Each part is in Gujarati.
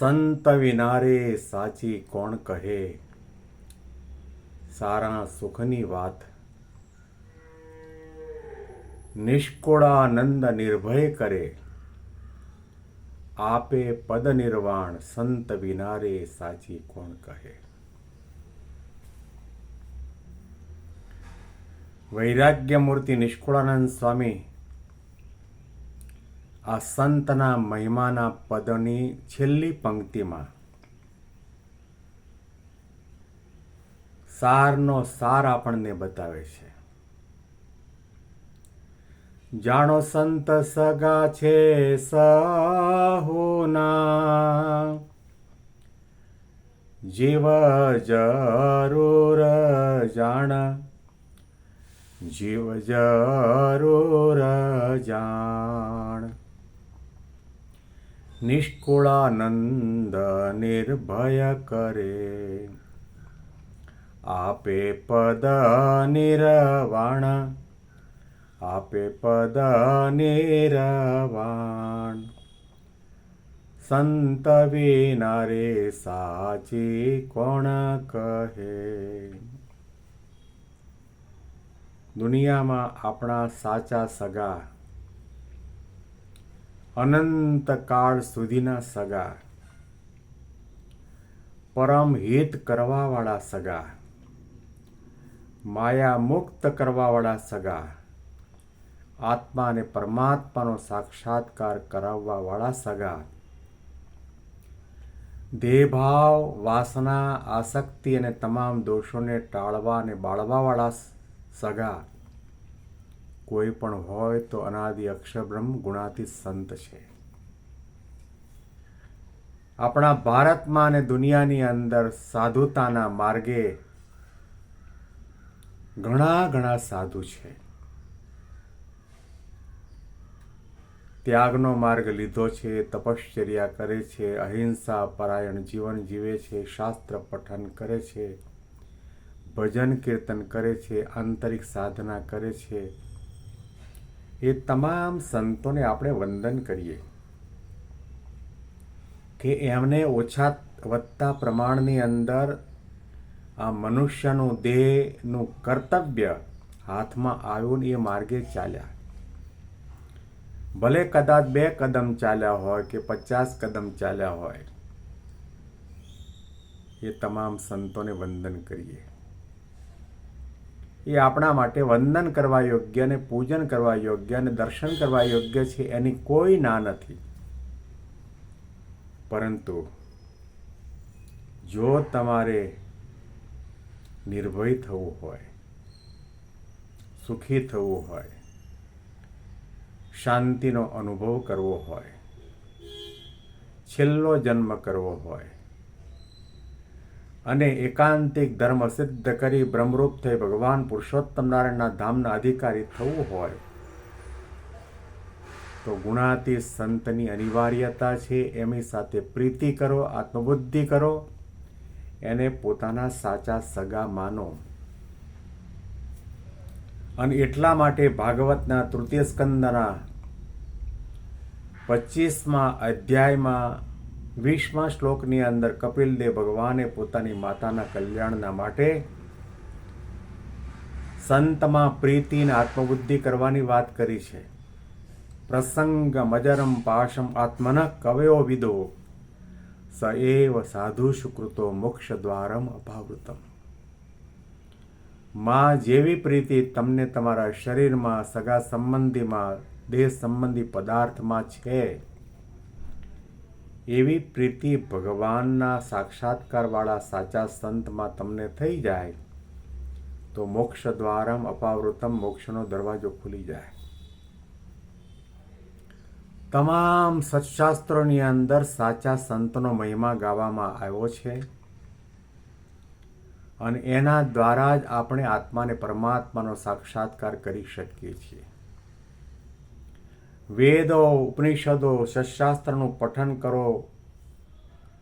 સંત વિનારે સાચી કોણ કહે? સારા સુખની વાત. નિષ્કુળાનંદ નિર્ભય કરે. આપે પદ નિર્વાણ સંત વિનારે સાચી કોણ કહે? વૈરાગ્ય મૂર્તિ નિષ્કુળાનંદ સ્વામી આ સંતના મહિમાના પદની છેલ્લી પંક્તિમાં. સારનો સાર આપણને બતાવે છે. જાણો સંત સગા છે સહોના. જીવ જરૂર જાણ. જીવ જરૂર જાણ. નિષ્કુળાનંદ નિર્ભય કરે. આપે પદ નિર્વાણ, આપે પદ નિરવાણ. સંત વિના રે સાચી કોણ કહે? દુનિયામાં આપણા સાચા સગા અનંત કાળ સુધીના સગા. પરમ હિત કરવાવાળા સગા. માયા મુક્ત કરવાવાળા સગા. આત્મા અને પરમાત્માનો સાક્ષાત્કાર કરાવવાવાળા સગા. દેહભાવ, વાસના, આસક્તિ અને તમામ દોષોને ટાળવા અને બાળવાવાળા સગા. કોઈ પણ હોય તો અનાદિ અક્ષરબ્રહ્મ ગુણાતી સંત છે. આપણા ભારતમાં અને દુનિયાની અંદર સાધુતાના માર્ગે ઘણા ઘણા સાધુ છે. ત્યાગનો માર્ગ લીધો છે, તપશ્ચર્યા કરે છે, અહિંસા, પરાયણ જીવન જીવે છે, શાસ્ત્ર પઠન કરે છે, ભજન કીર્તન કરે છે, આંતરિક સાધના કરે છે એ તમામ સંતોને આપણે વંદન કરીએ કે એમને ઓછા વધતા પ્રમાણની અંદર આ મનુષ્યનું દેહનું કર્તવ્ય હાથમાં આવ્યું એ માર્ગે ચાલ્યા. ભલે કદાચ બે કદમ ચાલ્યા હોય કે પચાસ કદમ ચાલ્યા હોય, એ તમામ સંતોને વંદન કરીએ. એ આપણા માટે વંદન કરવા યોગ્ય અને પૂજન કરવા યોગ્ય અને દર્શન કરવા યોગ્ય છે એની કોઈ ના નથી. પરંતુ જો તમારે નિર્ભય થવું હોય, સુખી થવું હોય, શાંતિનો અનુભવ કરવો હોય, છેલ્લો જન્મ કરવો હોય અને એકાંતિક ધર્મ સિદ્ધ કરી બ્રહ્મરૂપ થઈ ભગવાન પુરુષોત્તમ નારાયણના ધામના અધિકારી થવું હોય તો ગુણાતી સંતની અનિવાર્યતા છે, એમની સાથે પ્રીતિ કરો, આત્મબુદ્ધિ કરો, એને પોતાના સાચા સગા માનો. અને એટલા માટે ભાગવતના તૃતીય સ્કંદના પચીસમાં અધ્યાયમાં વીસમા શ્લોકની અંદર કપિલદેવ ભગવાને પોતાની માતાના કલ્યાણના માટે સંતમાં પ્રીતિને આત્મબુદ્ધિ કરવાની વાત કરી છે. પ્રસંગ મજરમ પાશમ આત્મન કવયો વિદો? સ એવ સાધુ સુકૃતો મોક્ષ દ્વારમ અભાવૃતમ. માં જેવી પ્રીતિ તમને તમારા શરીરમાં સગા સંબંધીમાં, દેહ સંબંધી પદાર્થમાં છે એવી પ્રીતિ ભગવાનના સાક્ષાત્કારવાળા સાચા સંતમાં તમને થઈ જાય, તો મોક્ષ દ્વારમ અપાવૃતમ મોક્ષનો દરવાજો ખુલી જાય. તમામ સત્શાસ્ત્રોની અંદર સાચા સંતનો મહિમા ગાવામાં આવ્યો છે અને એના દ્વારા જ આપણે આત્માને પરમાત્માનો સાક્ષાત્કાર કરી શકીએ છીએ. વેદો, ઉપનિષદો, શસ્ત્રાસ્ત્રનું પઠન કરો.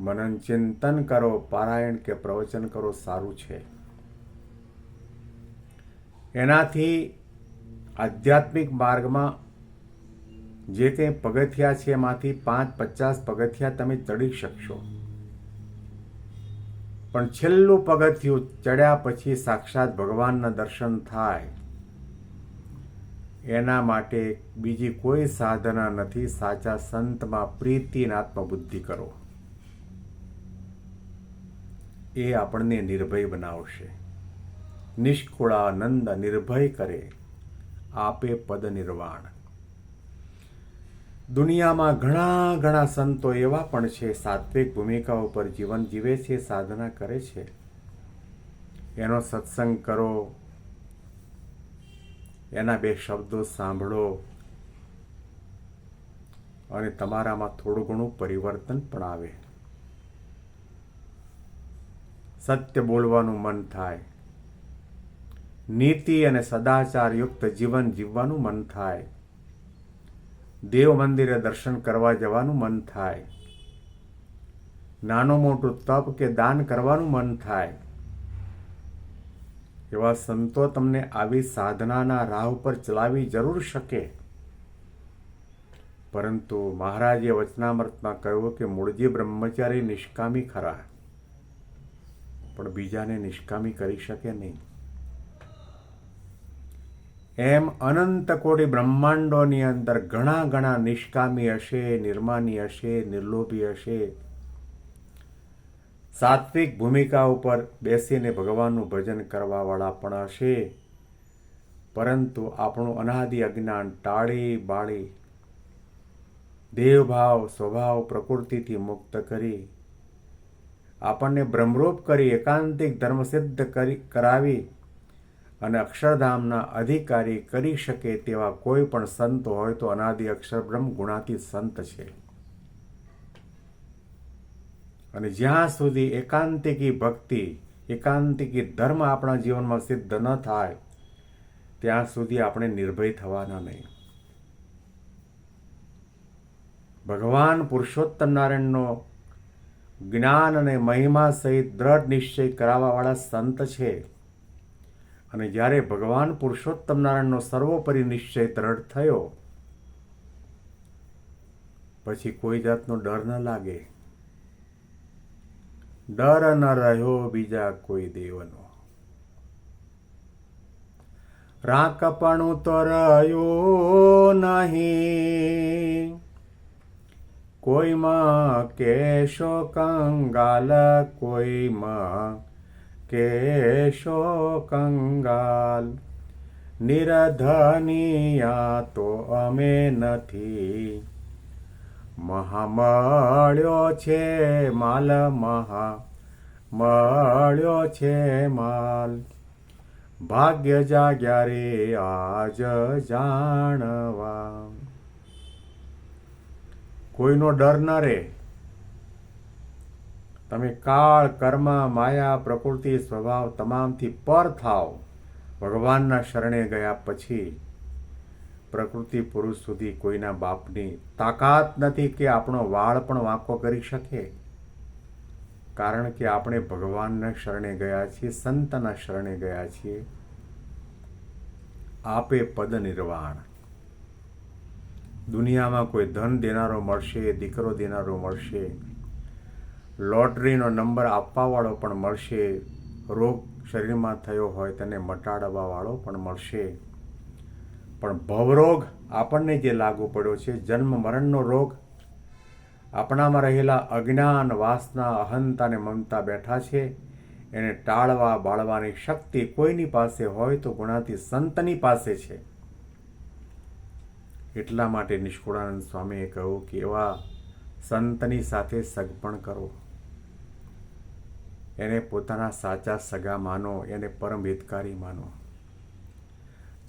મનન ચિંતન કરો. પારાયણ કે પ્રવચન કરો સારું છે. એનાથી આધ્યાત્મિક માર્ગમાં જે તે પગથિયા છે એમાંથી પાંચ પચાસ પગથિયા તમે ચડી શકશો. પણ છેલ્લું પગથિયું ચડ્યા પછી સાક્ષાત ભગવાનના દર્શન થાય. એના માટે બીજી કોઈ સાધના નથી. સાચા સંતમાં પ્રીતિને આત્મબુદ્ધિ કરો. એ આપણને નિર્ભય બનાવશે. નિષ્કુળાનંદ નિર્ભય કરે. આપે પદ નિર્વાણ. દુનિયામાં ઘણા ઘણા સંતો એવા પણ છે, સાત્વિક ભૂમિકા ઉપર જીવન જીવે છે, સાધના કરે છે. એનો સત્સંગ કરો એના બે શબ્દો સાંભળો. અને તમારામાં થોડું ઘણું પરિવર્તન પણ આવે. સત્ય બોલવાનું મન થાય. નીતિ અને સદાચારયુક્ત જીવન જીવવાનું મન થાય. દેવ મંદિરે દર્શન કરવા જવાનું મન થાય. નાનું મોટું તપ કે દાન કરવાનું મન થાય. એવા સંતો તમને આવી સાધનાના રાહ ઉપર ચલાવી જરૂર શકે. પરંતુ મહારાજે વચનામૃતમાં કહ્યું કે મૂળજી બ્રહ્મચારી નિષ્કામી ખરા. પણ બીજાને નિષ્કામી કરી શકે નહીં. એમ અનંત કોટી બ્રહ્માંડોની અંદર ઘણા ઘણા નિષ્કામી હશે, નિર્માની હશે, નિર્લોભી હશે. સાત્વિક ભૂમિકા ઉપર બેસીને ભગવાનનું ભજન કરવાવાળા પણ હશે. પરંતુ આપણું અનાદિ અજ્ઞાન ટાળી બાળી દેવભાવ, સ્વભાવ પ્રકૃતિથી મુક્ત કરી આપણને બ્રહ્મરૂપ કરી એકાંતિક ધર્મ સિદ્ધ કરી, કરાવી અને અક્ષરધામના અધિકારી કરી શકે તેવા કોઈ પણ સંત હોય તો અનાદિ અક્ષર બ્રહ્મ ગુણાતી સંત છે. અને જ્યાં સુધી એકાંતિકી ભક્તિ, એકાંતિકી ધર્મ આપણા જીવનમાં સિદ્ધ ન થાય, ત્યાં સુધી આપણે નિર્ભય થવાના નહીં. ભગવાન પુરુષોત્તમ નારાયણનો જ્ઞાન અને મહિમા સહિત દ્રઢ નિશ્ચય કરાવવાવાળા સંત છે. અને જ્યારે ભગવાન પુરુષોત્તમ નારાયણનો સર્વોપરી નિશ્ચય દ્રઢ થયો, પછી કોઈ જાતનો ડર ન લાગે. ડર ન રહ્યો બીજા કોઈ દેવનો. રાકપણું તો રહ્યો નહીં. કોઈમાં કેશો કંગાલ, કોઈમાં કેશો કંગાલ. નિરધનિયા તો અમે નથી. મહામળ્યો છે માલ મહા મળ્યો છે માલ. ભાગ્ય જાગ્યા રે આજ જાણવા. કોઈનો ડર ન રહે તમે કાળ, કર્મ, માયા, પ્રકૃતિ, સ્વભાવ તમામથી પર થાવ ભગવાનના શરણે ગયા પછી પ્રકૃતિ પુરુષ સુધી કોઈના બાપની તાકાત નથી કે આપણો વાળ પણ વાંકો કરી શકે? કારણ કે આપણે ભગવાનના શરણે ગયા છીએ, સંતના શરણે ગયા છીએ. આપે પદ નિર્વાણ દુનિયામાં કોઈ ધન દેનારો મળશે, દીકરો દેનારો મળશે, લોટરીનો નંબર આપવાવાળો પણ મળશે, રોગ શરીરમાં થયો હોય તેને મટાડવાવાળો પણ મળશે. પણ ભવરોગ આપણને જે લાગુ પડ્યો છે, જન્મ મરણનો રોગ. આપણામાં રહેલા અજ્ઞાન, વાસના, અહંતા અને મમતા બેઠા છે. એને ટાળવા બાળવાની શક્તિ કોઈની પાસે હોય તો ગુણાતી સંતની પાસે છે. એટલા માટે નિષ્કુળાનંદ સ્વામીએ કહ્યું કે એવા સંતની સાથે સગપણ કરો. એને પોતાના સાચા સગા માનો, એને પરમ હિતકારી માનો.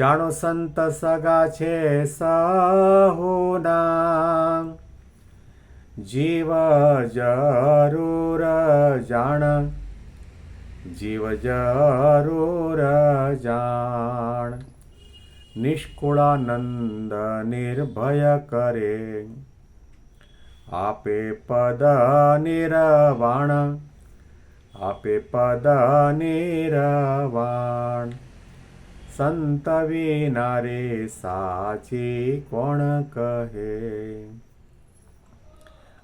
જાણો સંત સગા છે સહુના. જીવ જરૂર જાણ, જીવ જરૂર જાણ. નિષ્કુળાનંદ નિર્ભય કરે, આપે પદ નિરવાણ, આપે પદ નિર્વાણ. સંત વિના રે સાચી કોણ કહે?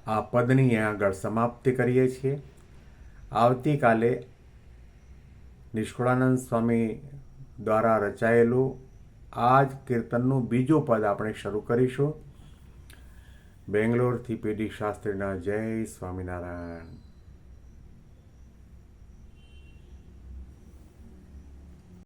આ પદની આગળ સમાપ્તિ કરીએ છીએ. આવતીકાલે નિષ્કુળાનંદ સ્વામી દ્વારા રચાયેલું આ જ કીર્તનનું બીજું પદ આપણે શરૂ કરીશું. બેંગ્લોરથી પીડી શાસ્ત્રીના જય સ્વામિનારાયણ.